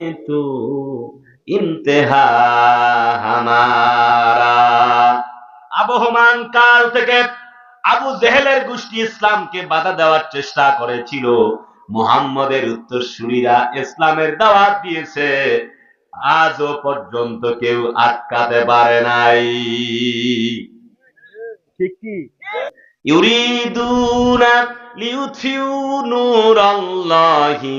तू ইন্তেহা আবহমান কাল থেকে আবু জেহেলের গোষ্ঠী ইসলামকে বাধা দেওয়ার চেষ্টা করেছিল। মুহাম্মদের উত্তরসূরিরা ইসলামের দাওয়াত দিয়েছে। আজও পর্যন্ত কেউ আটকাতে পারে নাই। ঠিক কি? ইউরিদুনা লিউথিউ নূরাল্লাহি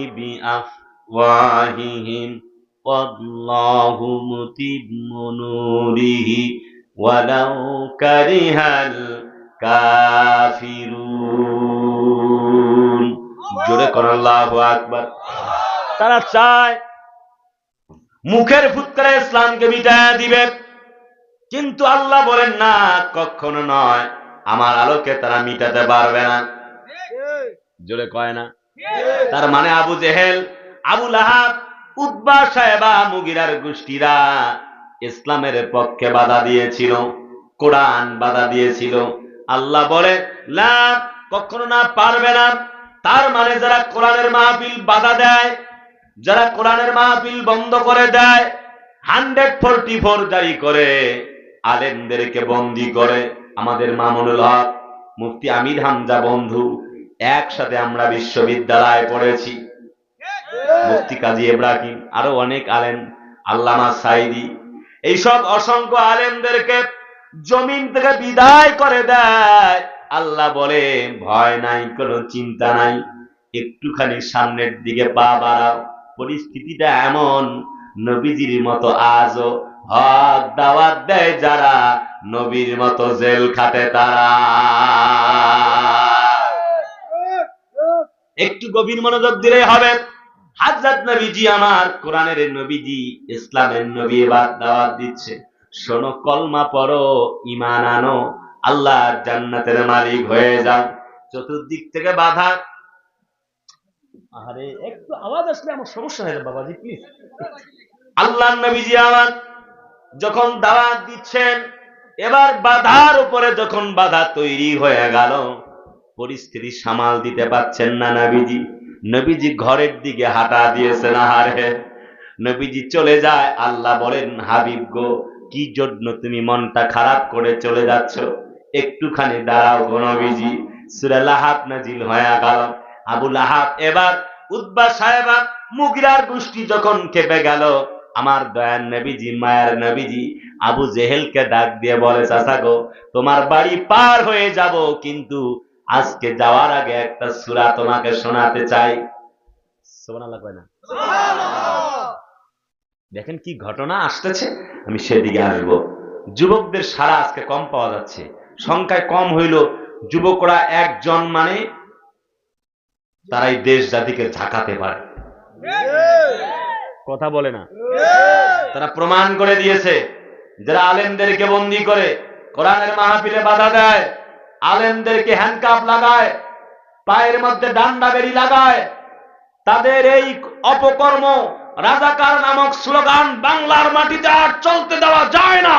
বিআফওয়াহিহিম ওয়াল্লাহু মুতিম্মু নূরিহি ওয়ালাউ কারিহাল কাফিরুন। জোরে কর আল্লাহু আকবার। তারা চায় মুখের ফুৎকারে ইসলামকে মিটায় দিবে। কিন্তু আল্লাহ বলেন না কখনো নয়। আমার আলোকে তারা মিটাতে পারবে না। জোরে কয় না? তার মানে আবু জেহেল আবু লাহাব উদ্বা সাহেবা মুগিরার গোষ্ঠীরা ইসলামের পক্ষে বাধা দিয়েছিল, কোরআন বাধা দিয়েছিল। আল্লাহ বলে না কখনো না পারবে না। তার মানে যারা কোরআনের মাহফিল বাধা দেয়, যারা কোরআনের মাহফিল বন্ধ করে দেয়, হান্ড্রেড ফোরটি ফোর জারি করে, আলেমদেরকে বন্দি করে। আমাদের মামুনুল হক, মুফতি আমির হামজা বন্ধু, একসাথে আমরা বিশ্ববিদ্যালয়ে পড়েছি। মুফতি কাজী ইব্রাহিম, আরও অনেক আলেম, আল্লামা সাইদি। এইসব অসংখ্য আলেমদেরকে জমিন থেকে বিদায় করে দেয়। আল্লাহ বলে, ভয় নাই, কোনো চিন্তা নাই। একটুখানি সামনের দিকে পা বাড়াও। পরিস্থিতিটা এমন, নবীজির মতো আজও হক দাওয়াত দেয় যারা নবীর মতো জেল খাটে তারা। একটু গভীর মনোযোগ দিলেই হবে। হাজরত নবীজি আমার কোরআনের নবীজি ইসলামের নবী এবার দাওয়াত দিচ্ছে। শোনো কলমা পড়ো ইমান আনো আল্লাহ জান্নাতের মালিক হয়ে যাও। চতুর্দিক থেকে বাধা। আরে একটু আওয়াজ আসলে আমার সমস্যা হয়ে বাবাজি প্লিজ আল্লাহ নবীজি আমার যখন দাওয়াত দিচ্ছেন এবার বাধার উপরে যখন বাধা তৈরি হয়ে গেল পরিস্থিতি সামাল দিতে পারছেন না নবীজি। নবীজি ঘরের দিকে হাঁটা দিয়েছেন, আহারে। নবীজি চলে যায়, আল্লাহ বলেন, হাবিব গো, কি জন্য তুমি মনটা খারাপ করে চলে যাচ্ছ? একটুখানি দাঁড়াও গো নবীজি। সুরা লাহাব নাজিল হয়ে গেল। আবু লাহাব এবার উদ্বা সাহেবা মুগিরার গোষ্ঠী যখন খেপে গেল, আমার দয়ার নবীজি, মায়ের নবীজি, আবু জেহেলকে ডাক দিয়ে বলে, চাচা গো, তোমার বাড়ি পার হয়ে যাব, কিন্তু আজকে যাওয়ার আগে একটা সূরা তোমাকে শোনাতে চাই। না? দেখেন কি ঘটনা আসতেছে আমি সেদিকে আসব। যুবকদের সারা আজকে কম পাওয়া যাচ্ছে। সংখ্যায় কম হইল যুবকরা একজন মানে তারাই দেশ জাতিকে ঝাঁকাতে পারে। কথা বলে না। তারা প্রমাণ করে দিয়েছে যারা আলেমদেরকে বন্দি করে কোরআনের মাহফিলে বাধা দেয়। আলেমদেরকে হ্যান্ডকাপ লাগায়, পায়ের মধ্যে ডান্ডা বেরি লাগায়। তাদের এই অপকর্ম, রাজাকার নামক স্লোগান বাংলার মাটিতে আর চলতে দেওয়া যায় না।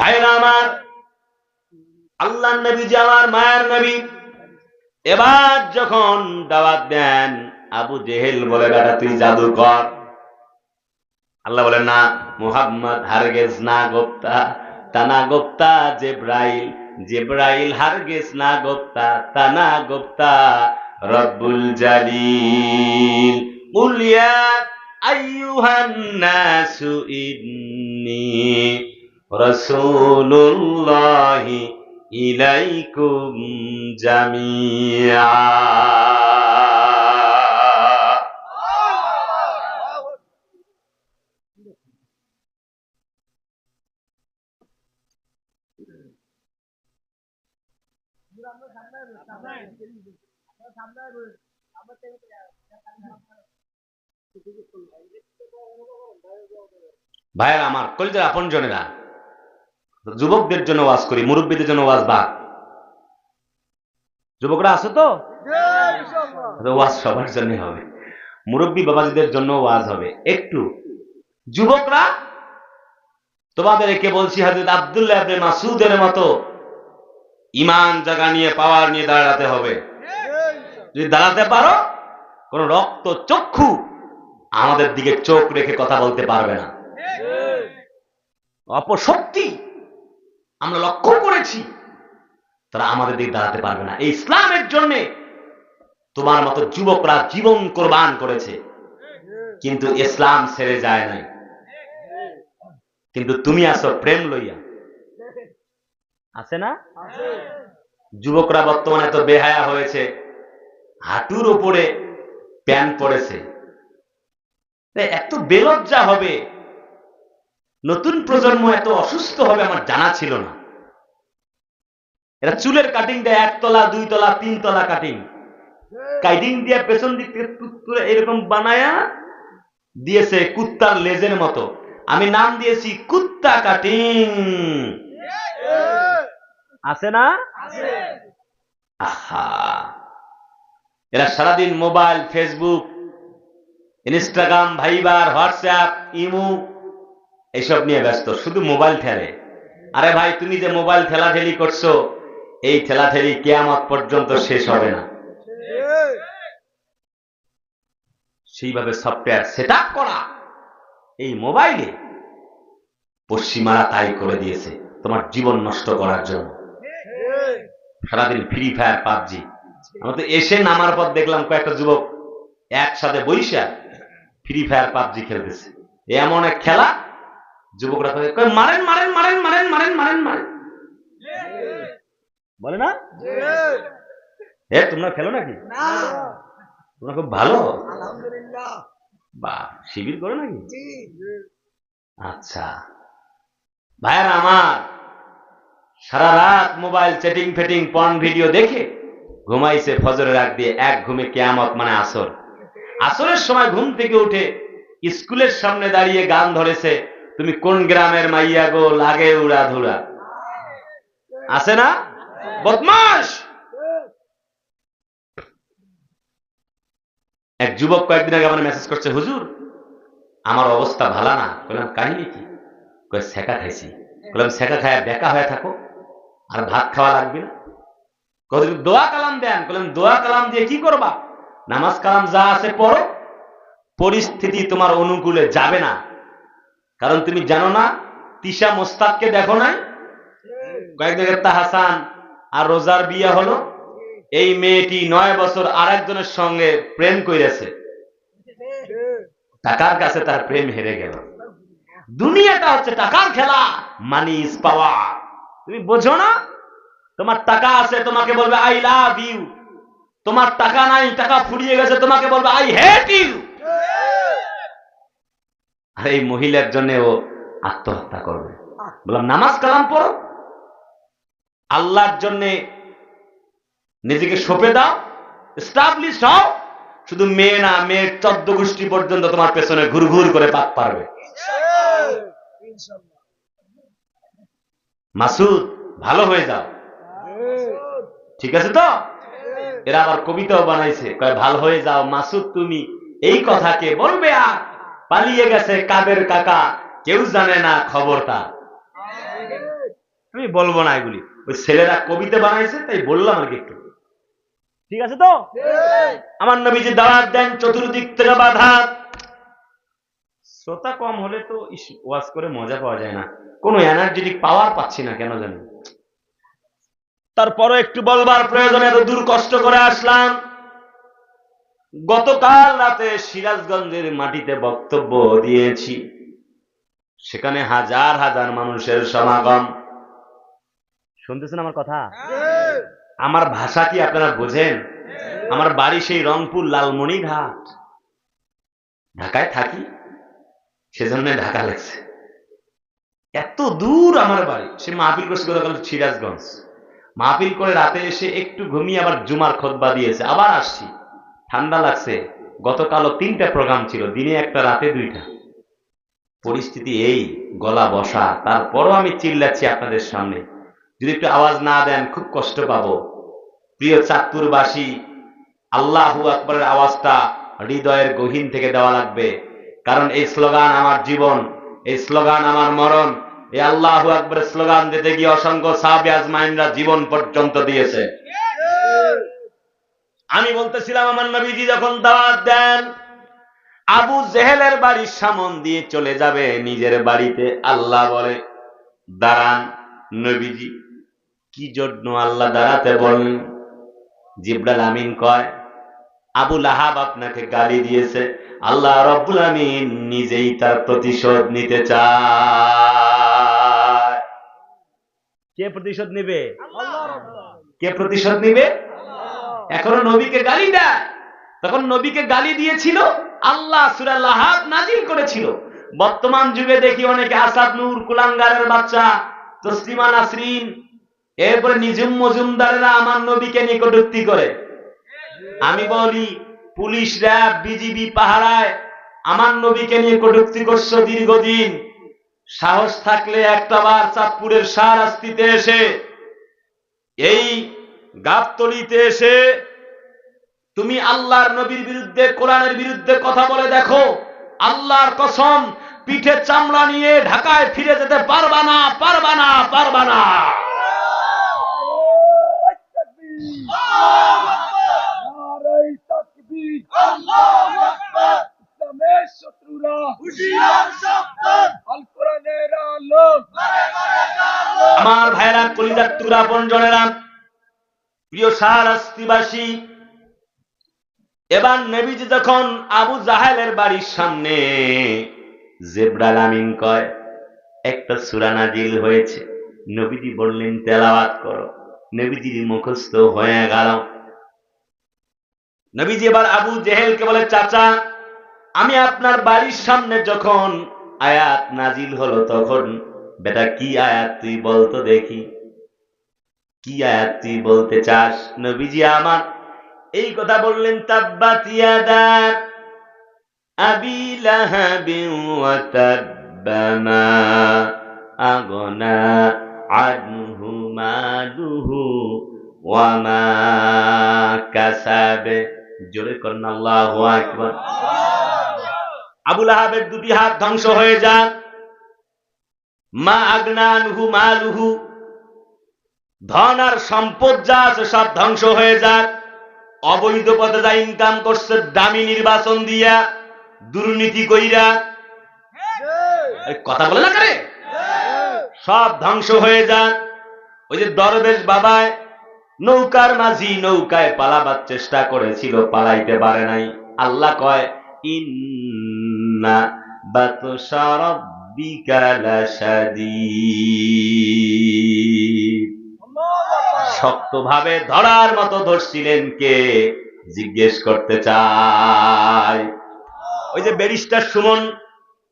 ভাইরা আমার আল্লাহ নবী যে আমার মায়ের নবী এবার যখন দাওয়াত দেন, আবু জেহেল বলে বেটা তুই জাদু কর। আল্লাহ বলে না, মুহাম্মদ হারগেজ না গোপ্তা, তানা গোপ্তা জেব্রাইল জেব্রাইল হারগেজ না গোপ্তা, তানা গোপ্তা রব্বুল জালিল। মুলিয়া আইয়ুহান নাসু ইন্নী রসুল্লাহি ইলাইকুম জামিয়া। ভাইয়ের আমার কলিজার আপন জনেরা যুবকদের জন্য ওয়াজ করি মুরব্বীদের জন্য ওয়াজ বাদ। যুবকরা আছো তো? ওয়াজ সবার জন্য হবে। মুরব্বী বাবাজিদের জন্য ওয়াজ হবে। একটু যুবকরা তোমাদেরকে বলছি হাজরত আব্দুল্লাহ মাসুদের মতো ইমান জাগা নিয়ে পাওয়ার নিয়ে দাঁড়াতে হবে। যদি দাঁড়াতে পারো কোন রক্ত চক্ষু আমাদের দিকে চোখ রেখে কথা বলতে পারবে না। অপশক্তি আমরা লক্ষ্য করেছি তারা আমাদের দিকে দাঁড়াতে পারবে না। এই ইসলামের জন্য তোমার মতো যুবকরা জীবন কোরবান করেছে কিন্তু ইসলাম ছেড়ে যায় নাই। কিন্তু তুমি আসো প্রেম লইয়া। আছে না? যুবকরা বর্তমানে তো বেহায়া হয়েছে হাঁটুর উপরে প্যান্ট পড়েছে। এত বেলজ্জা হবে। নতুন প্রজন্ম এত অসুস্থ হবে আমার জানা ছিল না। এরা চুলের কাটিং দেয় একতলা দুই তলা তিন তলা কাটিং কাটিং দিয়ে পেছন দিক থেকে টুক এরকম বানায়া দিয়েছে কুত্তার লেজের মতো। আমি নাম দিয়েছি কুত্তা কাটিং আছে না? আহা। এরা সারাদিন mobile Facebook Instagram Viber WhatsApp imo এইসব নিয়ে ব্যস্ত, শুধু মোবাইল ঠেলে। আরে ভাই, তুমি যে মোবাইল ঠেলাঠেলি করছ, এই ঠেলাঠেলি কেয়ামত পর্যন্ত শেষ হবে না। সেইভাবে সফটওয়্যার সেট করা, এই মোবাইলে পশ্চিমারা তাই করে দিয়েছে, তোমার জীবন নষ্ট করার জন্য। সারাদিন ফ্রি ফায়ার পাবজি। আমরা তো এসে নামার পর দেখলাম কয়েকটা যুবক একসাথে বৈশা ফ্রি ফায়ার পাবজি খেলতেছে। এমন এক খেলা যুবকরা মারেন মারেন মারেন মারেন মারেন মারেন মারেন। বলে না? এ তোমরা খেলো নাকি? তোমরা খুব ভালো? বা শিবির করো নাকি? আচ্ছা। ভাইয়ার আমার সারা রাত মোবাইল চ্যাটিং ফেটিং পর্ন ভিডিও দেখে ঘুমাইছে ফজরের আগ দিয়ে এক ঘুমে কেয়ামত মানে আসর। আসরের সময় ঘুম থেকে উঠে স্কুলের সামনে দাঁড়িয়ে গান ধরেছে তুমি কোন গ্রামের মাইয়া গো? লাগে উড়া ধুরা আছে না? বদমাস এক যুবক কয়েকদিন আগে আমার মেসেজ করছে, হুজুর, আমার অবস্থা ভালো না। বললাম, কাহিনী কি? কয়ে সেকা খাইছি। বললাম সেকা খায় বেকা হয়ে থাকো, আর ভাত খাওয়া লাগবে না। কত দোয়া কালাম দেন। বললাম, দোয়া কালাম দিয়ে কি করবা? নামাজ কালাম যা আছে পড়ো। পরিস্থিতি তোমার অনুকূলে যাবে না। কারণ তুমি জানো না, তিশা মোস্তাককে দেখো নাই? কয়েকদিন আগে হাসান, আর রোজার বিয়ে হলো। এই মেয়েটি নয় বছর আরেকজনের সঙ্গে প্রেম করেছে টাকার কাছে তার প্রেম হেরে গেল। দুনিয়াটা হচ্ছে টাকার খেলা মানি ইজ তুমি বোঝো না? তোমার টাকা আছে, তোমাকে বলবে আই লাভ ইউ তোমার টাকা নাই, টাকা ফুরিয়ে গেছে, তোমাকে বলবে আই হেট ইউ আর এই মহিলার জন্য ও আত্মহত্যা করবে। বললাম, নামাজ কালাম পড়ো। আল্লাহর জন্য নিজেকে সঁপে দাও স্টাবলিশ হও। শুধু মেয়ে না, মেয়ের চোদ্দ গোষ্ঠী পর্যন্ত তোমার পেছনে ঘুর ঘুর করে পাক পারবে। মাসুদ, ভালো হয়ে যাও। ঠিক আছে তো? এরা আবার কবিতাও বানাইছে। কয়, ভালো হয়ে যাও মাসুদ, তুমি এই কথাকে বলবে আর পালিয়ে গেছে কাদের কাকা, কেউ জানে না খবরটা। আমি বলব না এগুলি। ওই ছেলেরা কবিতা বানাইছে, তাই বললাম আর কি একটু। ঠিক আছে তো? আমার নবীজি দাওয়াত দেন, চতুর্দিক থেকে বাধা। শ্রোতা কম হলে তো ওয়াজ করে মজা পাওয়া যায় না। কোনো এনার্জেটিক পাওয়ার পাচ্ছি না, কেন জানি। তারপরও একটু বলবার প্রয়োজন, এত দূর কষ্ট করে আসলাম। গতকাল রাতে সিরাজগঞ্জের মাটিতে বক্তব্য দিয়েছি। সেখানে হাজার হাজার মানুষের সমাগম। শুনতেছেন আমার কথা? আমার ভাষা কি আপনারা বোঝেন? আমার বাড়ি সেই রংপুর লালমনিরহাট। ঢাকায় থাকি সেজন্য ঢাকা লেগছে। এত দূর আমার বাড়ি সে মাহফিল করছে গতকাল সিরাজগঞ্জ। মাহফিল করে রাতে এসে একটু ঘুমিয়ে আবার জুমার খোদবা দিয়েছে। আবার আসছি। ঠান্ডা লাগছে। গতকালও তিনটা প্রোগ্রাম ছিল, দিনে একটা, রাতে দুইটা। পরিস্থিতি এই, গলা বসা। তারপরও আমি চিল্লাচ্ছি আপনাদের সামনে। যদি একটু আওয়াজ না দেন, খুব কষ্ট পাবো। প্রিয় চাঁদপুরবাসী, আল্লাহু আকবরের আওয়াজটা হৃদয়ের গহীন থেকে দেওয়া লাগবে। কারণ এই স্লোগান আমার জীবন, এই স্লোগান আমার মরণ। এই আল্লাহ আকবরের স্লোগান দিতে গিয়ে অসংখ্য সাহাবি আজমাইনরা জীবন পর্যন্ত দিয়েছে। আমি বলতেছিলাম আমার নবীজি যখন দাওয়াত দেন আবু জেহেলের বাড়ির সামন দিয়ে চলে যাবে নিজের বাড়িতে। আল্লাহ বলে দাঁড়ান নবীজি কি জন্য আল্লাহ দাঁড়াতে বলেন জিব্রাল আমিন কয় আবুল আহাব আপনাকে গালি দিয়েছে। আল্লাহ রব্বুল আমিন নিজেই তার প্রতিশোধ নিতে চায়। কে প্রতিশোধ নেবে? কে প্রতিশোধ নিবে? এখনও নবীকে গালি দেয়। তখন নবীকে গালি দিয়েছিল, আল্লাহ নাজিল করেছিল। বর্তমান যুগে দেখি অনেকে আসাদ নূর, কুলাঙ্গারের বাচ্চা, তসলিমা নাসরিন, এরপরে নিজুম মজুমদারেরা আমার নবীকে নিকটবর্তী করে। আমি বলি, পুলিশ র্যাব, বিজিবি পাহারায় আমার নবীকে নিয়ে কটুক্তি করছ দীর্ঘদিন। সাহস থাকলে একটা বার চাঁদপুরের সার আস্তিতে এসে এই গাবতলিতে এসে তুমি আল্লাহর নবীর বিরুদ্ধে, কোরআনের বিরুদ্ধে কথা বলে দেখো। আল্লাহর কসম, পিঠে চামড়া নিয়ে ঢাকায় ফিরে যেতে পারবা না পারবা না পারবা না। আমার ভাইরা কলিজার তুরা বঞ্জনেরা প্রিয় সারাস্তিবাসী এবার নবীজি যখন আবু জাহেলের বাড়ির সামনে জেব্রাল আমিন কয়, একটা সুরা নাজিল হয়েছে। নবীজি বললেন, তেলাওয়াত করো। নবীজির মুখস্থ হয়ে গেল। নবীজি এবার আবু জেহেলকে বলে, চাচা, আমি আপনার বাড়ির সামনে যখন আয়াত নাজিল হলো তখন, বেটা, কি আয়াত তুই বলতো দেখি। কি আয়াত তুই বলতে চাস? নবীজি আমার এই কথা বললেন, তাব্বাত ইয়াদা আবি লাহাবিন ওয়া আগনা আনহু মালুহু ওয়া কাসাবে। জোরে করেন আল্লাহু আকবার। আবুল আহাবের দুটি হাত ধ্বংস হয়ে যাক মা আগ্নানহু মালুহু ধন আর সম্পদ যা আছে সব ধ্বংস হয়ে যাক। অবৈধ পথে যা ইনকাম করছে দামি নির্বাচন দিয়া দুর্নীতি কইরা। আরে কথা বলে না করে? সব ধ্বংস হয়ে যাক। ওই যে দরবেশ বাবায় নৌকার মাঝি নৌকায় পালাবার চেষ্টা করেছিল পালাইতে পারে নাই। আল্লাহ কয় ইন্না বাতশা রাব্বিকা লাশাদীদ শক্তভাবে ধরার মতো ধরছিলেন কে? জিজ্ঞেস করতে চাই। ওই যে ব্যারিস্টার সুমন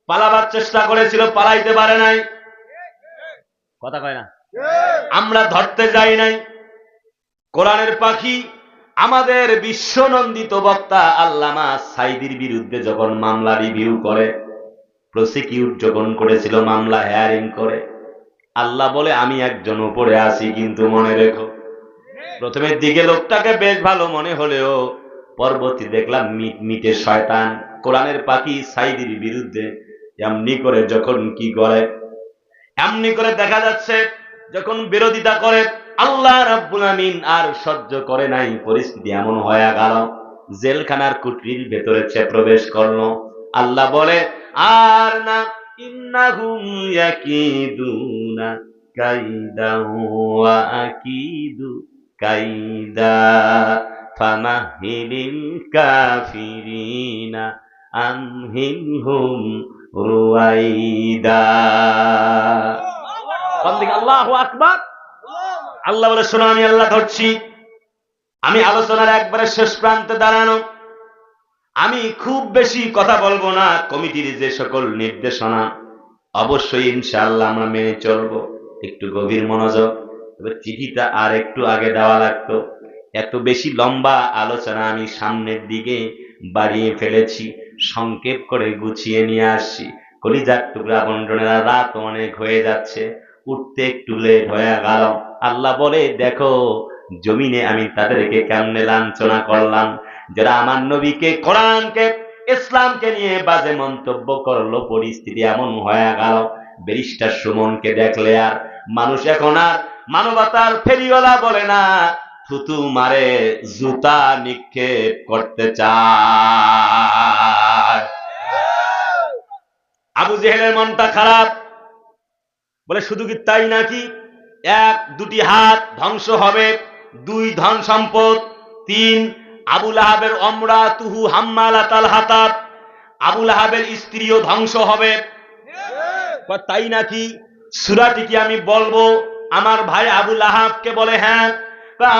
পালাবার চেষ্টা করেছিল, পালাইতে পারে নাই। কথা কয় না? আমরা ধরতে যাই নাই। কোরআনের পাখি, আমাদের বিশ্বনন্দিত বক্তা আল্লামা সাইদির বিরুদ্ধে যখন মামলা রিভিউ করে, প্রসিকিউট যখন করেছিল, মামলা হেয়ারিং করে, আল্লাহ বলে, আমি একজন উপরে আছি, কিন্তু মনে রেখো। প্রথমের দিকে লোকটাকে বেশ ভালো মনে হলেও পরবর্তী দেখলাম মিট মিটে শয়তান। কোরআনের পাখি সাইদির বিরুদ্ধে এমনি করে যখন কি করে, এমনি করে দেখা যাচ্ছে যখন বিরোধিতা করে, আল্লাহ রাব্বুল আমিন আর সহ্য করে নাই, পরিস্থিতি এমন হয়ে গেল, জেলখানার কুটির ভেতরে সে প্রবেশ করল। আল্লাহ বলে, আর না, ইন্নাহুম ইয়াকিদুনা কাইদা ওয়া আকিদু। কাইদা ফামাহিলিল কাফিরিনা আমহিলহুম রুয়াইদা। কোন দিকে আল্লাহ বলে, শোনো, আমি আল্লাহ ধরছি। আমি আলোচনার একবারে শেষ প্রান্তে দাঁড়ানো। আমি খুব বেশি কথা বলব না, কমিটির যে সকল নির্দেশনা, অবশ্যই ইনশাআল্লাহ আমরা মেনে চলবো। একটু গভীর মনোযোগ তবে চিঠিটা আর একটু আগে দেওয়া লাগতো। এত বেশি লম্বা আলোচনা আমি সামনের দিকে বাড়িয়ে ফেলেছি, সংক্ষেপ করে গুছিয়ে নিয়ে আসছি। কলিজার টুকরা বন্টনেরা রাত অনেক হয়ে যাচ্ছে, উঠতে একটু লেট হয়ে গেল। আল্লাহ বলে, দেখো, জমিনে আমি তাদেরকে কেমনে লাঞ্ছনা করলাম। যারা আমার নবীকে, কোরআনকে, ইসলামকে নিয়ে বাজে মন্তব্য করল, পরিস্থিতি এমন হয়ে গেল। ব্যারিস্টার সুমনকে দেখলে আর মানুষ এখন আর মানবতার ফেরিওয়ালা বলে না থুতু মারে জুতা নিক্ষেপ করতে চায়। আবু জেহেলের মনটা খারাপ। বলে শুধু কি তাই নাকি? এক দুটি হাত ধ্বংস হবে দুই ধন সম্পদ তিন আবুল আহাবের অমরা তুহু হাম্মালা তাল হাতাত আবুল আহাবের স্ত্রীও ধ্বংস হবে। তাই নাকি? সুরাটি কি আমি বলব আমার ভাই আবুল আহাবকে বলে হ্যাঁ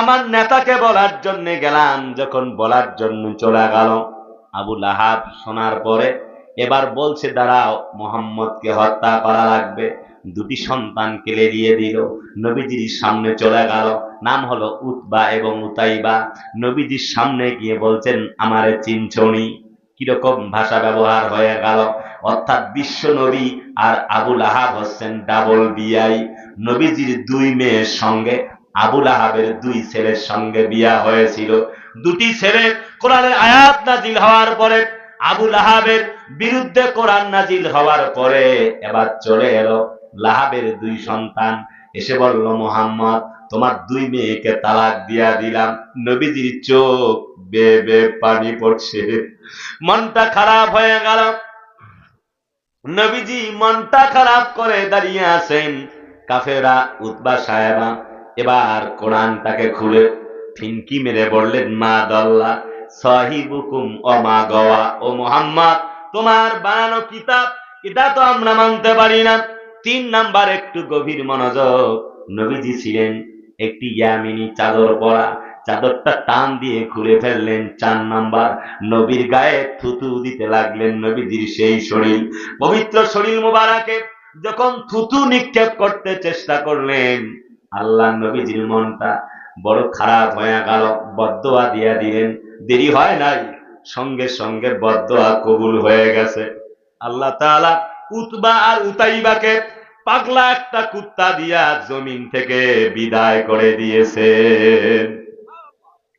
আমার নেতাকে বলার জন্য গেলাম যখন বলার জন্য চলে গেল। আবুল আহাব শোনার পরে এবার বলছে, দাঁড়াও, মোহাম্মদকে হত্যা করা লাগবে। দুটি সন্তান কেলে দিয়ে দিল নবীজির সামনে চলে গেল। নাম হলো উতবা এবং উতাইবা। নবীজির সামনে গিয়ে বলছেন, আমারে চিনচনি কীরকম ভাষা ব্যবহার হয়ে গেল। অর্থাৎ বিশ্ব নবী আর আবুল আহাব হচ্ছেন ডাবল বিয়াই নবীজির দুই মেয়ের সঙ্গে আবুল আহাবের দুই ছেলের সঙ্গে বিয়া হয়েছিল। দুটি ছেলে কোরআনের আয়াত নাজিল হওয়ার পরে আবুল আহাবের বিরুদ্ধে কোরআন নাজিল হওয়ার পরে এবার চলে এলো। লাহাবের দুই সন্তান এসে বলল, মোহাম্মদ, তোমার দুই মেয়েকে তালাক দিয়া দিলাম। নবীজির চোখ বে বে পানি পড়ছে। মনটা খারাপ হয়ে গেল। নবীজি মনটা খারাপ করে দাঁড়িয়ে আছেন। কাফেরা, উতবা সাহেবা, এবার কোরআনটাকে খুলে ফিনকি মেরে বললেন, মা দল্লা সাহিবুকুম ও মা গওয়া। ও মোহাম্মদ, তোমার বানানো কিতাব, এটা তো আমরা মানতে পারি না। তিন নাম্বার, একটু গভীর মনোযোগ। নবীজি ছিলেন একটি ইয়ামিনী চাদর পরা, চাদরটা টান দিয়ে খুলে ফেললেন। চার নাম্বার, নবীর গায়ে থুতু দিতে লাগলেন নবীজির সেই শরীর। পবিত্র শরীর মোবারকে যখন থুতু নিক্ষেপ করতে চেষ্টা করলেন আল্লাহ নবীজির মনটা বড় খারাপ হয়ে গেল বদোয়া দিয়া দিলেন, দেরি হয় নাই, সঙ্গে সঙ্গে বদোয়া কবুল হয়ে গেছে। আল্লাহ তাআলা উতবা আর উতাইবাকে পাগলা একটা কুত্তা দিয়া জমিন থেকে বিদায় করে দিয়েছে।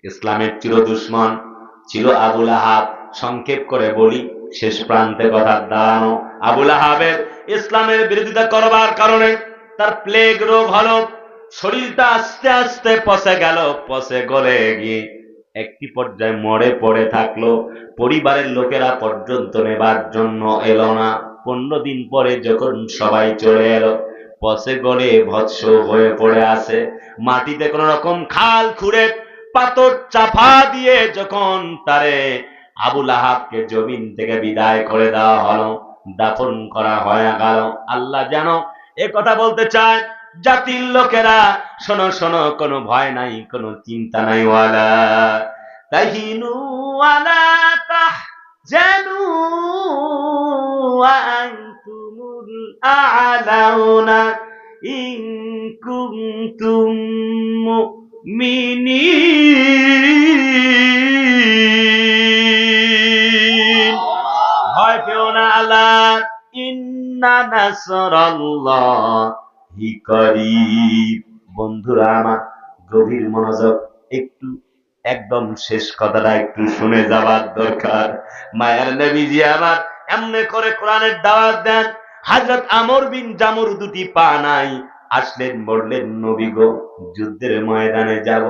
ইসলামের চির দুশ্মন ছিল আবুল আহাব, সংক্ষেপ করে বলি শেষ প্রান্তে কথা দাঁড়ানো আবুল আহাবের ইসলামের বিরোধিতা করবার কারণে তার প্লেগ রোগ হলো, শরীরটা আস্তে আস্তে পচে গেল, পচে গলে গিয়ে একটি পর্যায়ে মরে পড়ে থাকল। পরিবারের লোকেরা পর্যন্ত নেবার জন্য এলো না। পনেরো দিন পরে যখন সবাই চলে এলো, পচে গলে ভৎস হয়ে পড়ে আছে। মাটিতে কোন রকম খাল, খুঁড়ে, পাথর চাপা দিয়ে যখন তারে আবুল আহাবকে জমিন থেকে বিদায় করে দেওয়া হলো, দাফন করা হয়ে গেল। আল্লাহ যেন এ কথা বলতে চায়, জাতির লোকেরা, শোনো শোনো, কোনো ভয় নাই, কোনো চিন্তা নাই, ওয়ালা। তাহিনু ওয়ালা তাহজানু ওয়া আনতুমুল আ'লাউনা ইন কুনতুম মুমিনিন। করিব। বন্ধুরা আমার গভীর মনোযোগ একটু একদম শেষ কথাটা একটু শুনে যাবার দরকার। আমার এমনি করে কোরআনের দাওয়াত দেন। হাজরত আমর বিন জামুর দুটি পা নাই। আসলেন, বললেন, নবী গো, যুদ্ধের ময়দানে যাব।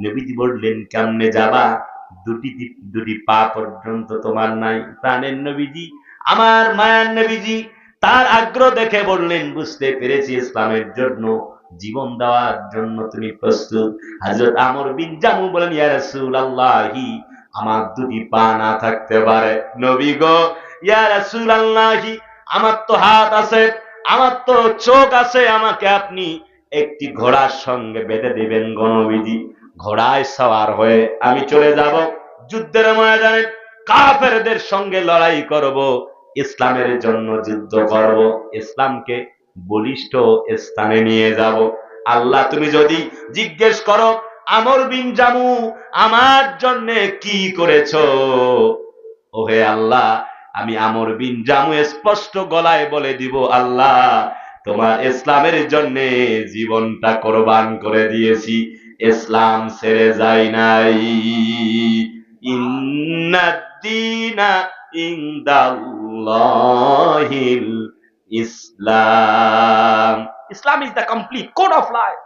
নবীজি বললেন, কেমনে যাবা? দুটি দুটি পা পর্যন্ত তোমার নাই। প্রাণের নবীজি, আমার মায়ার নবীজি, তার আগ্রহ দেখে বললেন, বুঝতে পেরেছি ইসলামের জন্য, জীবন দেওয়ার জন্য তুমি প্রস্তুত। হযরত আমর বিন জামু বলেন, ইয়া রাসূলুল্লাহি, আমার দুটি পা না থাকতে পারে। নবী গো, ইয়া রাসূলুল্লাহি, আমার তো হাত আছে, আমার তো চোখ আছে, আমাকে আপনি একটি ঘোড়ার সঙ্গে বেঁধে দিবেন গণবিধি ঘোড়ায় সওয়ার হয়ে আমি চলে যাব যুদ্ধের ময়দানে। কাফেরদের সঙ্গে লড়াই করব, ইসলামের জন্য যুদ্ধ করব, ইসলামকে বলিষ্ঠ স্থানে নিয়ে যাব। আল্লাহ, তুমি যদি জিজ্ঞেস করো, আমর বিন জামু, আমার জন্য কি করেছ? ওহে আল্লাহ, আমি আমর বিন জামু স্পষ্ট গলায় বলে দিব, আল্লাহ, তোমার ইসলামের জন্য জীবনটা কোরবান করে দিয়েছি। ইসলাম ছেড়ে যাই নাই। ইন্নাদ্দিনা ইনদাল্লাহিল ইসলাম। Islam is the complete code of life.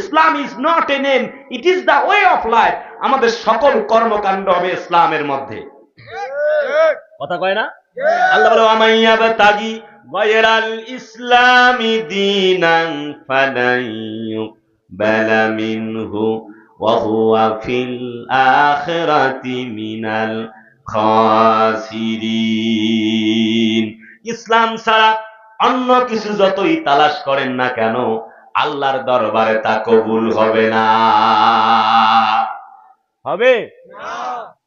Islam is not a name, it is the way of life. আমাদের সকল কর্মকাণ্ড হবে ইসলামের মধ্যে। কথা কয় না? আল্লাহ বলে আমাইয়া তাগি গয়রাল ইসলামি দিনান ফালাই মিনহু ওয়া হুয়া ফিল আখিরাতি মিনাল খাসিরিন ইসলাম ছাড়া অন্য কিছু যতই তালাশ করেন না কেন, আল্লাহর দরবারে তা কবুল হবে না। হবে?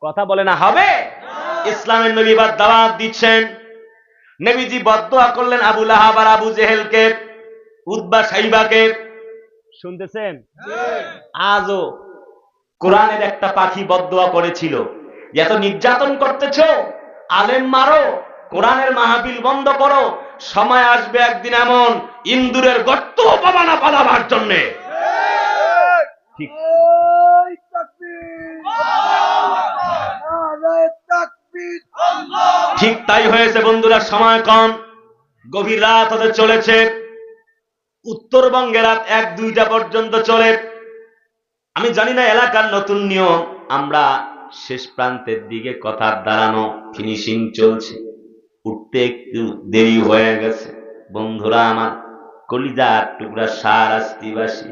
কথা বলে না, হবে? ইসলামের নবী এবার দাওয়াত দিচ্ছেন। নবীজি বদদোয়া করলেন আবু লাহাব আবু জেহেলকে উদ্বা সাইবাকে। শুনতেছেন? আজও কোরআনের একটা পাখি বদদোয়া করেছিল। এত নির্যাতন করতেছ আলেম মারো কোরআনের মাহফিল বন্ধ করো সময় আসবে একদিন এমন ইন্দুরের গর্ত পাবা না পালাবার জন্যে। ঠিক। ঠিক তাই হয়েছে বন্ধুরা সময় কম গভীর রাত হতে চলেছে। উত্তরবঙ্গে রাত এক, দুইটা পর্যন্ত চলে। আমি জানি না এলাকার নতুন নিয়ম, আমরা শেষ প্রান্তের দিকে কথার দাঁড়ানো ফিনিশিং চলছে। উঠতে একটু দেরি হয়ে গেছে। বন্ধুরা আমার, কলিজার টুকরা সার আস্তিবাসী।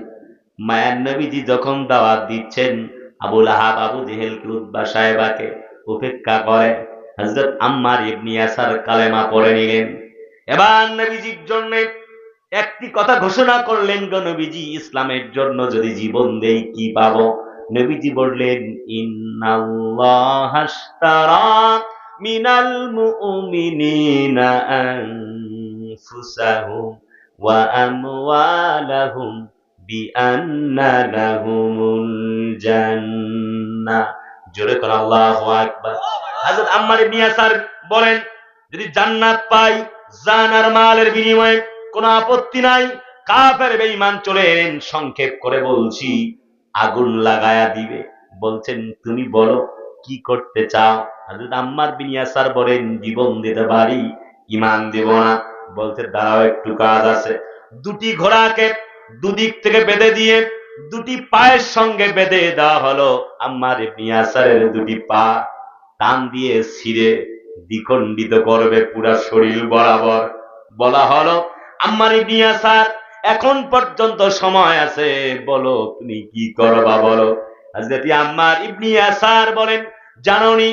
মায়ার নবীজি যখন দাওয়াত দিচ্ছেন, আবুল আহাব আবু জেহেলকে উদ্বা সাহেবাকে উপেক্ষা করে হজরত আম্মার ইবনি আসার কালেমা পড়ে নিলেন। এবার নবীজির জন্য একটি কথা ঘোষণা করলেন গো নবীজি, ইসলামের জন্য যদি জীবন দেই কি পাবো? নবীজি বললেন মিনাল মুমিনিনা আনফুসাহুম ওয়া আমওয়ালাহুম বিআন্না লাহুমুল জান্নাহ জোরে কোন আল্লাহু আকবার। হযরত আম্মার ইবনে ইয়াসার বলেন, যদি জান্নাত পাই জান আর মালের বিনিময়ে কোনো আপত্তি নাই। কাফের বেঈমান চলে এলেন, সংক্ষেপ করে বলছি, আগুন লাগায়া দিবে। বলছেন, তুমি বলো, কি করতে চাও? আম্মার বিন ইয়াসার বলেন, জীবন দিতে পারি দেব না। বলছে, দাঁড়াও, একটু কাজ আছে। দুটি ঘোড়াকে দুদিক থেকে বেঁধে দিয়ে দুটি পায়ের সঙ্গে বেঁধে দেওয়া হলো আম্মার দুটি পা। টান দিয়ে ছিঁড়ে দ্বিখণ্ডিত করবে পুরা শরীর বরাবর। বলা হলো আম্মার ইবনে ইয়াসার, এখন পর্যন্ত সময় আছে। বলো, তুমি কি করবা বলো? হযরত আম্মার বলেন, জাননি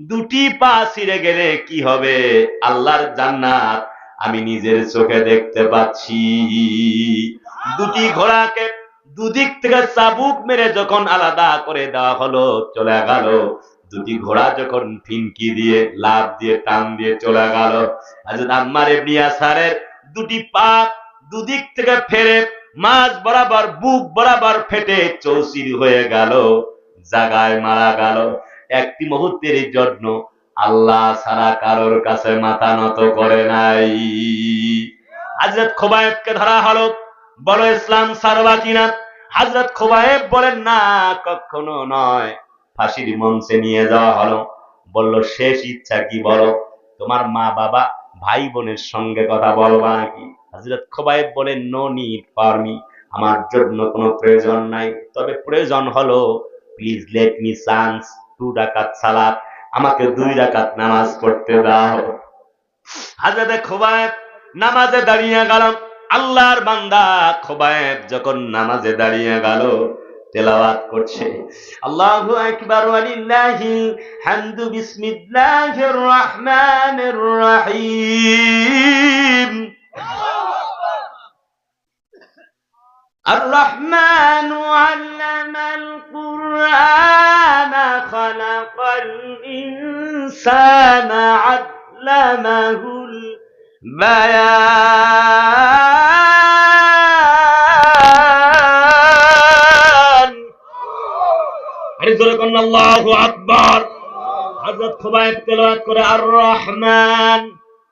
দুটি পা ছিঁড়ে গেলে কি হবে? আল্লাহর জান্নাত আমি নিজের চোখে দেখতে পাচ্ছি। দুটি ঘোড়াকে দুদিক থেকে চাবুক মেরে যখন আলাদা করে দেওয়া হলো, চলে গেল। দুটি ঘোড়া যখন ফিনকি দিয়ে লাভ দিয়ে, টান দিয়ে চলে গেল, হাজরত আম্মার ইবনে ইয়াসারের দুটি পা দুদিক থেকে ফেরে, মাঝ বরাবর বুক বরাবর ফেটে চৌচির হয়ে গেল, জাগায় মারা গেল। একটি মুহূর্তের জন্য আল্লাহ ছাড়া কারোর কাছে মাথা নত করে নাই। হাজরত খোবায়েবকে ধরা হলো, বলো ইসলাম সারবা কিনা? হাজরত খোবায়েব বলেন, না, কখনো নয়। ফাঁসির মঞ্চে নিয়ে যাওয়া হলো। বলল, শেষ ইচ্ছা কি বলো? তোমার মা বাবা ভাই বোনের সঙ্গে কথা বলবা নাকি? হজরত খোবাইব বলেন নো নিড ফর মি আমার জন্য কোনো প্রয়োজন নাই। তবে প্রয়োজন হলো please let me chance to ডাকাত সালাত। আমাকে দুই ডাকাত নামাজ পড়তে দাও। হাজরত খোবাইব নামাজে দাঁড়িয়ে গেল। আল্লাহর বান্দা খোবাইব যখন নামাজে দাঁড়িয়ে গেল তেলাওয়াত করছে আল্লাহু আকবার ওয়ালিল্লাহি হামদু বিসমিল্লাহির রহমানির রহিম الرحمن علم القرآن خلق الإنسان علمه البيان আল্লাহু আকবার। হযরত খুবাইব তেলাওয়াত করে আর রহমান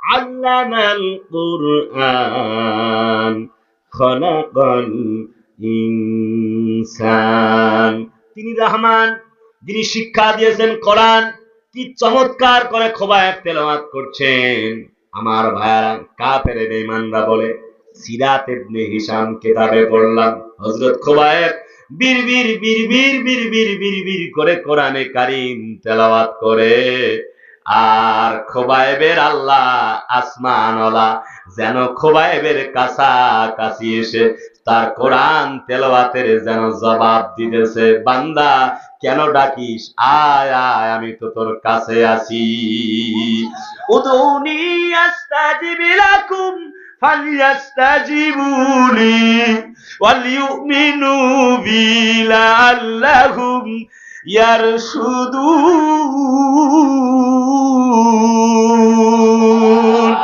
আল্লামাল কুরআন খলাকাল ইনসান। তিনি রহমান, যিনি শিক্ষা দিয়েছেন কোরআন, কি চমৎকার করে খোবায়েব তেলাওয়াত করছেন। আমার ভাইয়ারা কাফের বেঈমানরা বলে, সিরাত ইবনে হিশাম কিতাবে পড়লাম। হযরত খোবায়েব বীর বীর বীর বীর বীর বীর বীর করে কোরআনে কারীম তেলাওয়াত করে। আর খোবায়েবের আল্লাহ আসমানওয়ালা যেন খোবায়েবের কাছাকাছি এসে তার কোরআন তেলাওয়াতের যেন জবাব দিতেছে, বান্দা, কেন ডাকিস? আয় আয়, আমি তো তোর কাছে আছি। উদুনি فليستجيبوا لي وليؤمنوا بي لعلهم يرشدون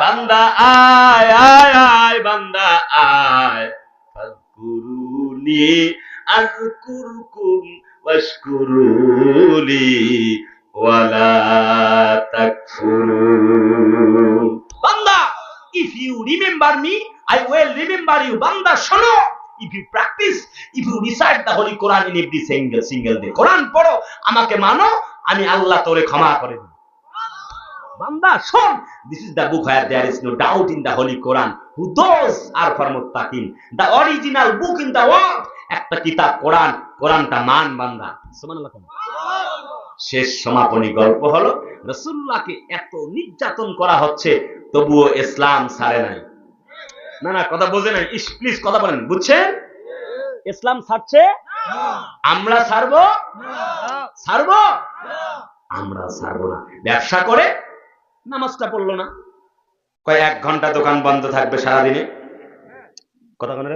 بندا آي آي آي بندا آي فاذكروني أذكركم واشكروا ولا تكفرون بندا if you remember me I will remember you বান্দা শোনো। If you practice if you recite the holy Quran in every single single day কোরআন পড়ো আমাকে মানো আমি আল্লাহ তোরে ক্ষমা করে দেব। বান্দা শোন। This is the book where there is no doubt in the holy quran who those are for muttaqin the original book in the world একটা কিতাব কোরআন কোরআনটা মান বান্দা। সুবহানাল্লাহ। শেষ সমাপনী গল্প হলো রসুল্লাহকে এত নির্যাতন করা হচ্ছে তবুও ইসলাম ছাড়ে নাই। না না কথা বোঝে নাই। ইস প্লিজ কথা বলেন বুঝছেন? ইসলাম ছাড়ছে? আমরা ছাড়বো? ছাড়বো? আমরা ছাড়বো না। ব্যবসা করে নামাজটা পড়ল না। কয় এক ঘণ্টা দোকান বন্ধ থাকবে সারাদিনে? কথা কেন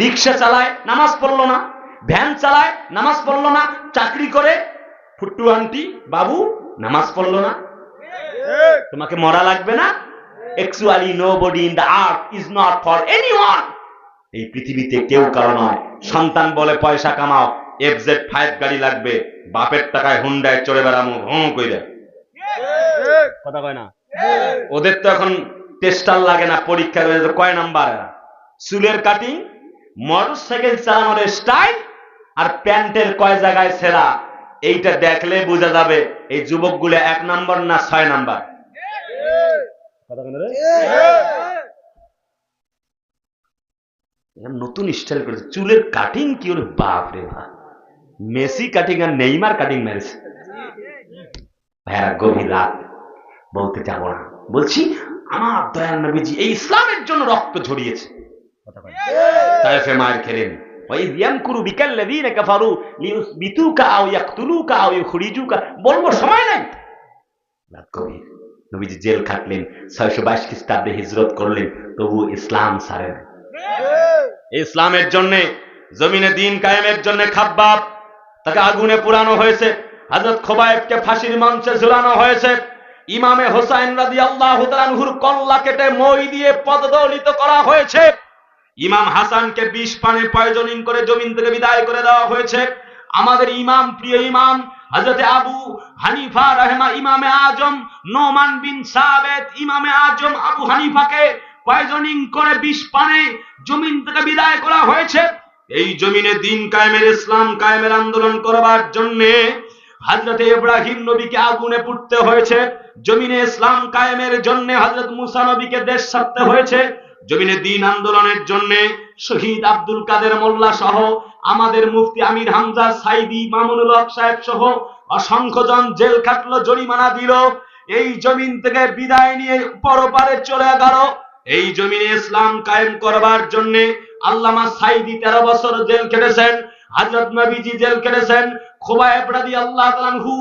রিক্সা চালায় নামাজ পড়ল না। ভ্যান চালায় নামাজ পড়ল না। চাকরি করে ফুট্টু আন্টি বাবু নামাজ পড়ল না? তোমাকে মরা লাগবে না? Actually nobody in earth is not for any এই পৃথিবীতে কেউ কারও নয়। সন্তান বলে পয়সা কামাও ফাইভ গাড়ি লাগবে, বাপের টাকায় হুন্ডায় চড়ে বেড়ামো হঁ কইরে। কথা কয় না? ওদের তো এখন টেস্টার লাগে না, পরীক্ষা কয় নাম্বার চুলের কাটিং মোটর সাইকেল চালানোর স্টাইল আর প্যান্টের কয় জায়গায় ছেঁড়া এইটা দেখলে বোঝা যাবে এই যুবকগুলো এক নাম্বার না ছয় নাম্বার? নতুন স্টাইল করেছে। চুলের কাটিং কি ওর বাপ রে বাপ। মেসি কাটিং আর নেইমার কাটিং মেরেছে ভাইয়া গভীর রাত। বলতে যাব না। বলছি আমার দয়াল নবীজি এই ইসলামের জন্য রক্ত ঝরিয়েছে। তাইফে মায়ের খেলেন। হ্যাঁ। ইসলামের জন্য জমিনে দিন কায়েমের জন্য খাব্বাব তাকে আগুনে পুরানো হয়েছে হাজরত খোবায়েবকে ফাঁসির মঞ্চে ঝুলানো হয়েছে ইমামে হোসাইন রাজি আল্লাহ কল্লা কেটে মই দিয়ে পদদলিত করা হয়েছে। ইমাম হাসানকে বিষ পানে পয়জনিং করে জমিন থেকে বিদায় করে দেওয়া হয়েছে। আমাদের ইমাম, প্রিয় ইমাম, হযরতে আবু হানিফা রহমা ইমামে আজম, নোমান বিন সাবেত ইমামে আজম আবু হানিফাকে পয়জনিং করে বিষ পানে জমিন থেকে বিদায় করা হয়েছে। এই জমিনে দিন কায়েমের, ইসলাম কায়েমের আন্দোলন করবার জন্য হজরত ইব্রাহিম নবীকে আগুনে পুড়তে হয়েছে। জমিনে ইসলাম কায়েমের জন্য হজরত মুসা নবীকে দেশ ছাড়তে হয়েছে। জমিনে দিন আন্দোলনের জন্য শহীদ আব্দুল কাদের মোল্লা সহ আমাদের মুফতি আমির হামজা সাইদি, মামুনুল হক সাহেব সহ অসংখ্য জন জেল খাটলো, জরিমানা দিল। এই জমিন থেকে বিদায় নিয়ে পরপারে চলে গেল। এই জমিনে ইসলাম কায়েম করবার জন্য আল্লামা সাইদি তেরো বছর জেল কেটেছেন হযরত নবীজি জেল কেটেছেন খুবাইব রাদিয়াল্লাহু তাআলাহু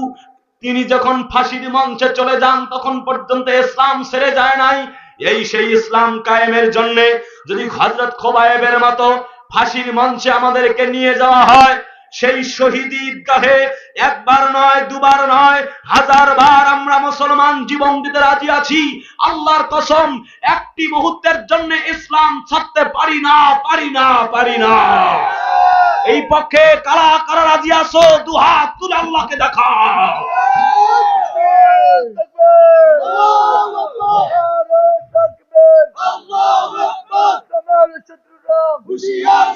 তিনি যখন ফাঁসির মঞ্চে চলে যান, তখন পর্যন্ত ইসলাম ছেড়ে যায় নাই। এই সেই ইসলাম কায়েমের জন্য যদি হযরত খোবায়েবের মতো ফাঁসির মঞ্চে আমাদেরকে নিয়ে যাওয়া হয়, সেই শহীদ ঈদগাহে একবার নয়, দুবার নয়, হাজার বার আমরা মুসলমান জীবন দিতে রাজি আছি। আল্লাহর কসম, একটি মুহূর্তের জন্য ইসলাম ছাড়তে পারি না পারি না পারি না। এই পক্ষে কারা কারা রাজি আসো দুহাত তুলে আল্লাহকে দেখা শত্রুরা হুশিয়ার